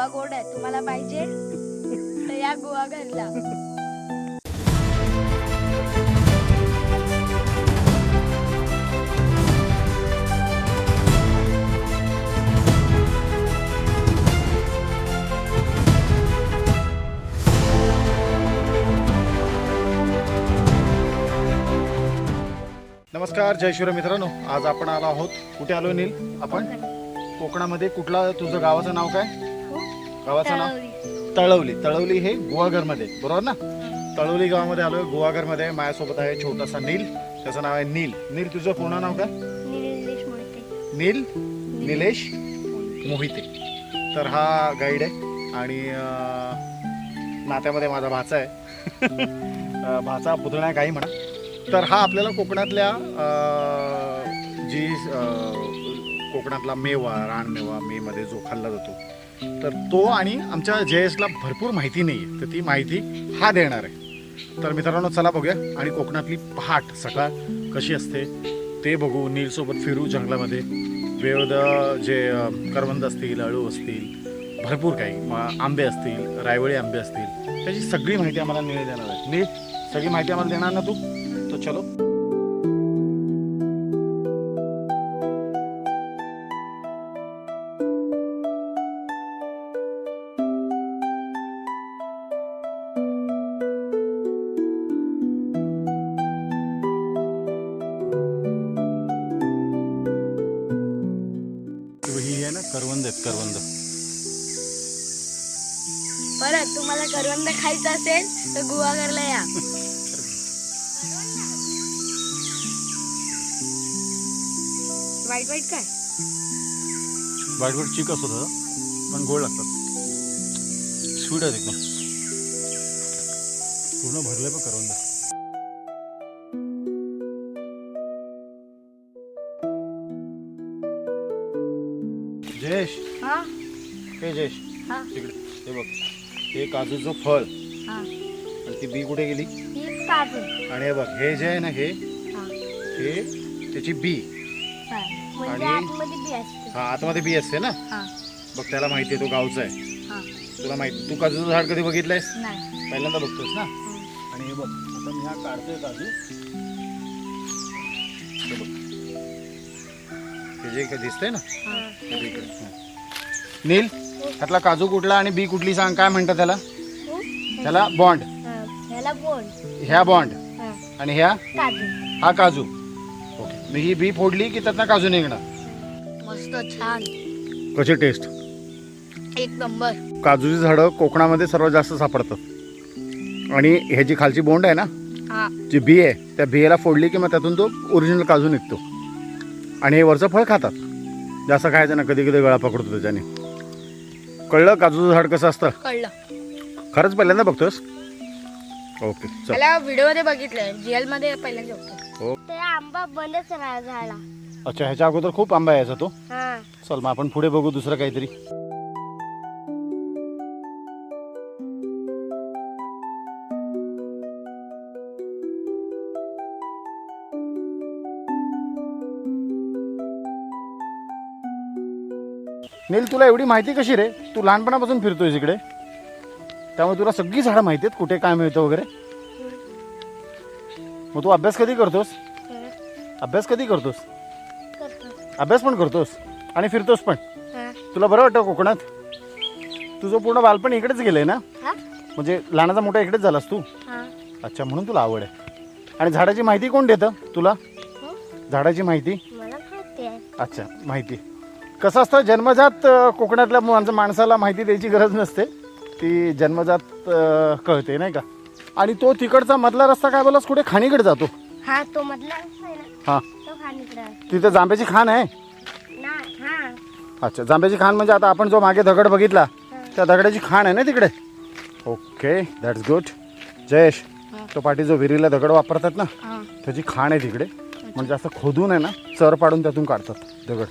आंबा गोड आहे तुम्हाला पाहिजे? तर या गोवा घरला. नमस्कार जय शिवराय मित्रांनो. आज आपण आलो आहोत. कुठे आलो नील? आपण? कोकणामध्ये. कुठला तुझं गावाचं नाव काय? गावाचं नाव? तळवली. तळवली. हे गुहागरमध्ये. बरोबर ना? तळवली गावामध्ये आलोय. गुहागरमध्ये माझ्यासोबत आहे छोटासा नील. त्याचं नाव आहे नील. नील तुझं पूर्ण नाव काय? नील? निलेश मोहिते. तर हा गाईड आहे. आणि नात्यामध्ये माझा भाचा आहे. भाचा पुतण्या काही म्हणा. तर हा आपल्याला कोकणातल्या जी कोकणातला मेवा रानमेवा मेमध्ये जो खाल्ला जातो तर तो आणि आमच्या जे एसला भरपूर माहिती नाही आहे तर ती माहिती हा देणार आहे. तर मित्रांनो चला बघूया. आणि कोकणातली पहाट सकाळ कशी असते ते बघू. नीलसोबत फिरू जंगलामध्ये. विविध जे करवंद असतील अळू असतील भरपूर काही. आंबे असतील रायवळी आंबे असतील. त्याची सगळी माहिती आम्हाला नीळ देणार आहे. नीळ सगळी माहिती आम्हाला देणार ना तू? तो चलो. करवंद. परत तुम्हाला करवंद खायचं असेल तर गोवा घरला या. वाईट वाईट काय? वाईट वाईट चिकस होतं पण गोड लागतात. स्वीट आहेत एकदम. पूर्ण भरले पण करवंद. जयेश. हा? हे जयेश. हा. तिकडे. हे बघ. हे काजूचं फळ. हा. आणि ती बी कुठे गेली? ही काजू. आणि हे बघ हे जे आहे ना हे हा. हे त्याची बी. हा. म्हणजे आणि- आतमध्ये बी असते. हा आतमध्ये बी असते ना? हा. बघ त्याला माहिती आहे तो गावचा आहे. हा. तुला माहिती तू काजूचं झाड कधी बघितलंयस? नाही. पहिल्यांदा बघतोस ना? हम्म. आणि हे बघ आता मी हा काढतोय काजू. हे बघ. हे जे काही दिसतंय ना? हा. हे. हा. नील त्यातला काजू कुठला आणि बी कुठली सांग काय म्हणतात त्याला? हो? त्याला बॉन्ड. हा. ह्याला बोल ह्या बॉन्ड. हा. आणि ह्या? काजू. हा काजू. ओके. मग ही बी फोडली की त्यातनं काजू निघणार? मस्त छान. कशी टेस्ट एक नंबर. काजूची झाडं कोकणामध्ये सर्वात जास्त सापडतात. आणि ह्याची खालची बोंड आहे ना? हा. जी बी आहे त्या बियाला फोडली की मग त्यातून तो ओरिजिनल काजू निघतो. आणि हे वरचं फळ खातात. जास्त खायचं ना कधी कधी गळा पकडतो त्याच्याने. कळलं काजूचं झाड कसं असतं? कळलं. खरंच पहिल्यांदा बघतोस ओके चल. त्याला व्हिडिओमध्ये बघितलंय जेल मध्ये पहिल्यांदा होतो हो. ते आंबा बंदच राहा झाला अच्छा ह्याच्या अगोदर खूप आंबा यायचा तो? हा. चल मग आपण पुढे बघू दुसरं काहीतरी. नील तुला एवढी माहिती कशी रे? तू लहानपणापासून फिरतोय इकडे. त्यामुळे तुला सगळी झाडं माहिती आहेत कुठे काय मिळतं वगैरे. मग तू अभ्यास कधी करतोस? अभ्यास कधी करतोस? अभ्यास पण करतोस आणि फिरतोस पण. तुला बरं वाटतं कोकणात? तुझं पूर्ण बालपण इकडेच गेलंय ना? म्हणजे लहानाचा मोठा इकडेच झालास तू? अच्छा म्हणून तुला आवड आहे. आणि झाडाची माहिती कोण देतं तुला? झाडाची माहिती? मला माहिती आहे. अच्छा माहिती. कसं असतं जन्मजात कोकणातल्या माणसं माणसाला माहिती द्यायची गरज नसते. ती जन्मजात कळते नाही का? आणि तो तिकडचा मधला रस्ता काय बोलास कुठे? खाणीकडे जातो. हा तो मधला रस्ता आहे ना? हां. तो खाणीकडे आहे. तिथे जांभ्याची खाण आहे? ना हा. अच्छा जांभ्याची खाण म्हणजे आता आपण जो मागे दगड बघितला त्या दगडाची खाण आहे ना तिकडे? ओके दॅट्स गुड जयेश तो पाठी जो विहिरीला दगड वापरतात ना हा. त्याची खाण आहे तिकडे. म्हणजे असं खोदून आहे ना चर पाडून त्यातून काढतात दगड.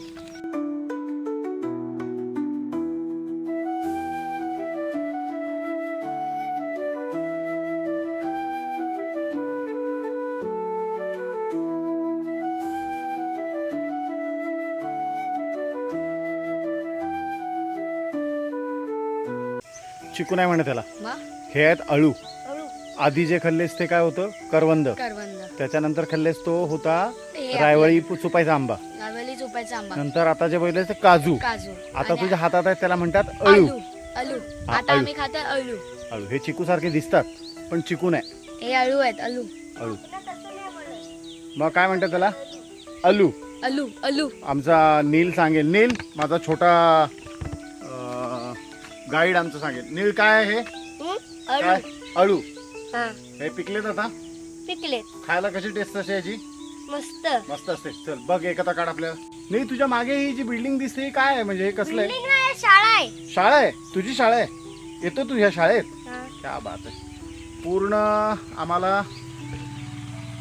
चिकू नाही म्हणे त्याला हे आहेत अळू. आधी जे खाल्लेस ते काय होतं? करवंद. करवंद. त्याच्यानंतर खाल्लेस तो होता रायवळी चुपायचा आंबा. लावेली चोपायचा आंबा. नंतर आता जे बघितलं ते काजू. काजू. आता तुझ्या हातात आहेत त्याला म्हणतात अळू. अळू. अळू. हा, आता अळू. आम्ही खातो अळू. अळू. हे चिकू सारखे दिसतात पण चिकू नाही. हे अळू आहेत अळू. अळू. मग काय म्हणतात त्याला? अळू. अळू अळू. आमचा नील सांगेल. नील माझा छोटा गाईड आमचं सांगेल. नील काय आहे? हे? अळू काय? अळू. हा. हे पिकलेत आता? पिकले खायला कशी टेस्ट असे याची? मस्त. मस्त असते. चल बघ एकदा काढ आपल्या नाही तुझ्या मागे ही जी बिल्डिंग दिसते ही काय आहे? म्हणजे हे कसलं आहे? बिल्डिंग नाही शाळा आहे. शाळा आहे? तुझी शाळा आहे? येतो तू ह्या शाळेत? हा. क्या बात आहे. पूर्ण आम्हाला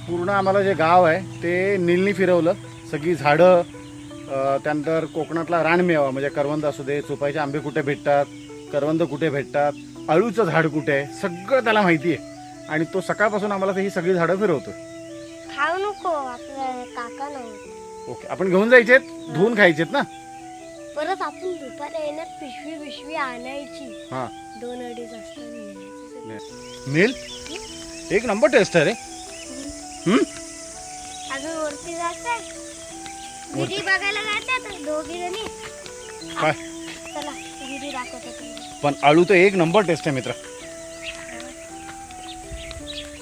पूर्ण आम्हाला जे गाव आहे ते नीलनी फिरवलं. सगळी झाडं अं, त्यानंतर कोकणातला रानमेवा म्हणजे करवंद असू दे चोपायचे आंबे कुठे भेटतात? करवंद कुठे भेटतात अळूचं झाड कुठे आहे सगळं त्याला माहिती आहे. आणि तो सकाळपासून आम्हाला ही सगळी झाडं फिरवतो खाऊ नको काका नाही. ओके आपण घेऊन जायचेत धुवून खायचेत ना? परत आपण दुपारी येणार पिशवी पिशवी आणायची. हां. दोन अडीच निघायचं. नील एक नंबर टेस्ट आहे रे. हम्म? अजून वरती जायचंय विहिरी बघायला जायचं दोघी जणी काय? चला. दाखवतो. पण आळू तर एक नंबर टेस्ट आहे मित्र.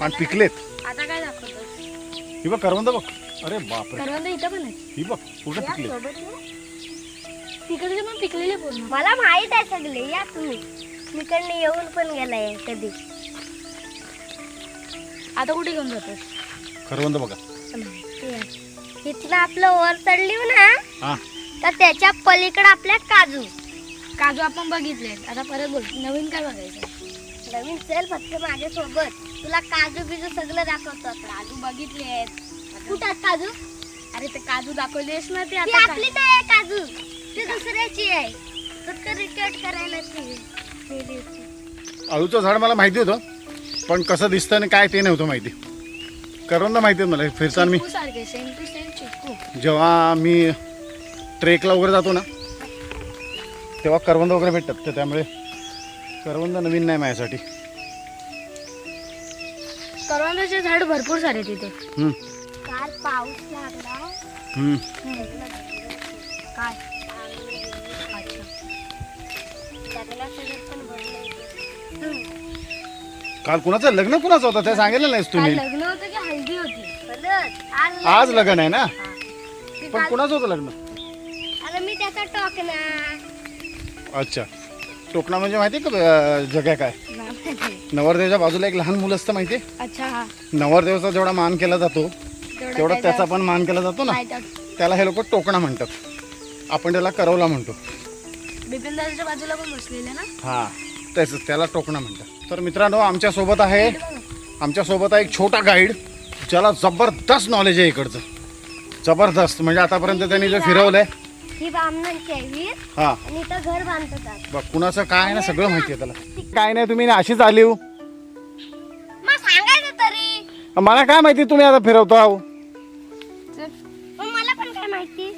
आणि पिकलेत. आता काय दाखवतो? ही बघ करवंद बघ. अरे बापरे. करवंद इथं पण आहे ही बघ पूर्ण पिकले? तिकडचे पण पिकलेले पूर्ण. मला माहीत आहे सगळे या तुम्ही तिकडनं येऊन पण गेलाय कधी. आता कुठे घेऊन जातोस? करवंद बघा. इथलं आपलं वर चढली ना हा. तर त्याच्या पलीकडे आपल्या काजू. काजू आपण बघितले आता परत बोल नवीन काय बघायचं? नवीन चल फक्त माझ्या सोबत तुला काजू बिजू सगळं दाखवतो काजू बघितले कुठं काजू? अरे ते काजू दाखवलेस ना ते आता आपली नाही काजू. ती दुसऱ्याची आहे. फक्त रिकॉर्ड करायला ती आळूचं झाड मला माहिती होतं पण कसं दिसतं आणि काय ते नव्हतं माहिती. करवंद माहिती आहे मला फिरताना मी. सारखे सेम टू सेम चिक्कू जेव्हा मी ट्रेकला वगैरे जातो ना तेव्हा करवंद वगैरे भेटतात तर त्यामुळे करवंद नवीन नाही माझ्यासाठी. करवंदाचे झाड भरपूर सारे तिथे हम्म, काल पाऊस लागला. हम्म. काय अच्छा त्यातला सगळं पण भरलंय. काल कुणाचं? लग्न कुणाचं होतं? ते सांगितलं नाहीस काल तुम्ही लग्न होतं की हल्दी होती? आज आज लग्न आहे ना? पण कुणाचं होतं लग्न? अरे मी त्याचा टोकना अच्छा. टोपणा म्हणजे माहिती आहे का अं, जग्या काय? नवरदेवाच्या बाजूला एक लहान मुलं असतं माहिती? अच्छा नवरदेवाचा जेवढा मान केला जातो तेवढं त्याचा- पण मान केला जातो ना. त्याला हे लोक टोकणा म्हणतात. आपण त्याला करवला म्हणतो. बिपिन दादाच्या बाजूला पण बसलेले ना? हा तेच त्याला टोकणा म्हणतात. तर मित्रांनो आमच्यासोबत आहे आमच्यासोबत आहे एक छोटा गाईड ज्याला जबरदस्त नॉलेज आहे इकडचं. जबरदस्त म्हणजे आतापर्यंत त्यांनी जे फिरवलंय ही बामणांची आहे विहीर हा. आणि इथं घर बांधतात. बघ कुणाचं काय आहे ना सगळं माहिती आहे त्याला. काय नाही तुम्ही अशीच आली हो. मग सांगायचं तरी. मला काय माहिती तुम्ही आता फिरवता आहो मग मला पण काय माहिती?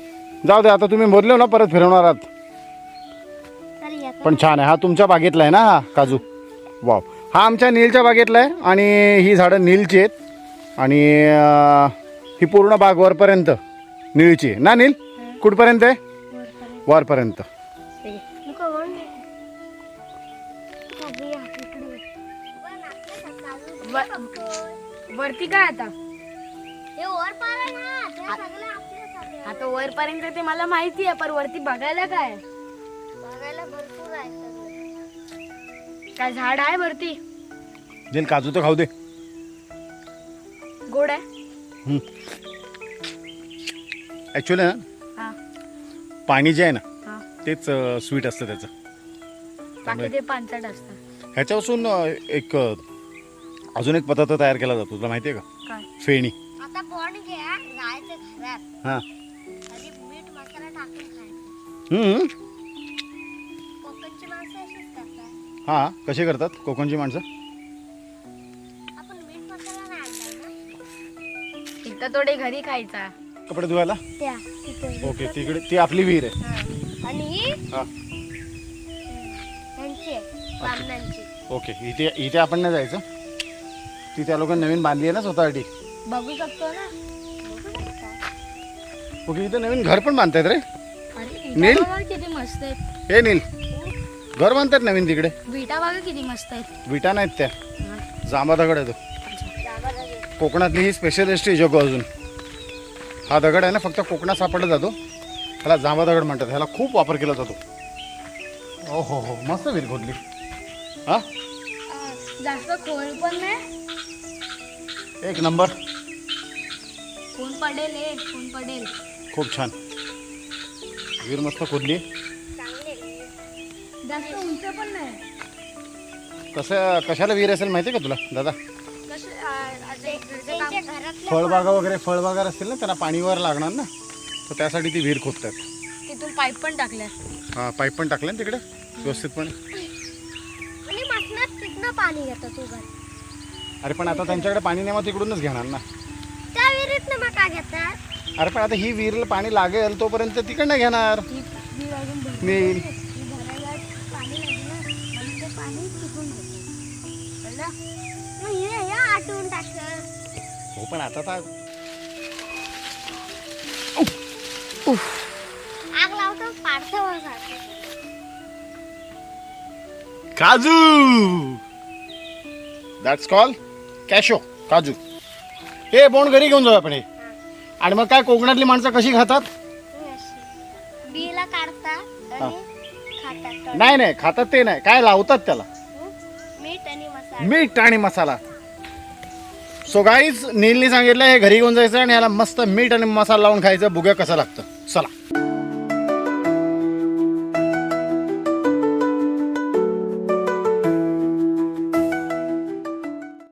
जाऊ दे आता तुम्ही बोलले ना परत फिरवणार आहात. तरी येतो पण छान आहे हा तुमच्या बागेतला आहे ना हा काजू. वाव. हा आमच्या नीलच्या बागेतला आहे आणि ही झाडं नीलची आहेत. आणि अं, ही पूर्ण बाग वरपर्यंत नीलची आहे. ना नील? कुठपर्यंत आहे? वरपर्यंत. वरती काय आता? आता वरपर्यंत ते मला माहिती आहे पण वरती बघायला काय? काय झाड आहे वरती? जेल काजू तर खाऊ दे. गोड आहे? ॲक्च्युली ना पाणी जे आहे ना हा. तेच स्वीट असतं त्याचं. बाकी ते पानसट असतं. ह्याच्यापासून अं, एक अं, अजून एक पदार्थ तयार केला जातो. तुला माहिती आहे का? काय? फेणी. आता कोण घ्या जायचं घरात. हां. आणि मीठ मसाला टाकून खायचं. हम्म. कोकणची माणसं अशीच करतात. हां कसे करतात? कोकणची माणसं? आपण मीठ मसाला नाही आणला ना. इथं थोडे घरी खायचा. कपडे धुवायला? त्या ओके तिकडे. ती आपली विहीर आहे. आणि ही? हां. यांची आहे ओके इथे इथे आपण नाही जायचं. ती त्या लोकांनी नवीन बांधली आहे ना स्वतःसाठी? बघू शकतो ना. ओके इथे नवीन घर पण बांधतायत रे. अरे नील? विटा किती मस्त आहेत. हे नील. घर बांधतात नवीन तिकडे. विटा बघा किती मस्त आहेत. विटा नाहीत त्या. जांबा दगड आहे तो. कोकणातली ही स्पेशलिस्ट आहे जगो अजून. हा दगड आहे ना फक्त कोकणात सापडला जातो. ह्याला जांबा दगड म्हणतात. ह्याला खूप वापर केला जातो. ओ हो हो. मस्त विहीर खोदली हा? अं, जास्त खोल पण नाही. एक नंबर. कोण पडेल हे कोण पडेल. खूप छान. विहीर मस्त खोदली जास्त उंच पण नाही. कसं कशाला विहीर असेल माहिती आहे का तुला दादा? फळबागा वगैरे फळबागा असतील ना त्यांना पाणीवर लागणार ना तर त्यासाठी ती विहीर खोदतात. तिथून पाईप पण टाकल्या हा पाईप पण टाकले ना तिकडे व्यवस्थितपणे. आणि मसनात तिथनं पाणी घेतो तू घर अरे पण आता त्यांच्याकडे पाणी नाही मग तिकडूनच घेणार ना. त्या विहिरीत मग का घेतात? अरे पण आता ही विहीरला पाणी लागेल तोपर्यंत तिकडनं घेणार. ही आटवून टाकलं. हो पण आता तर आग लावतो पाडतो काजू! दॅट्स कॉल कॅशो काजू. हे बोंड घरी घेऊन जाऊ आपण हे. आणि मग काय कोकणातली माणसं कशी खातात? बिला काढता हा. आणि खातात. नाही नाही खातात ते नाही. काय लावतात त्याला? मीठ आणि मसाला. मीठ आणि मसाला. सो गाईज नीलनी सांगितलं हे घरी घेऊन जायचं आणि ह्याला मस्त मीठ आणि मसाला लावून खायचं. बुग्या कसं लागतं. चला.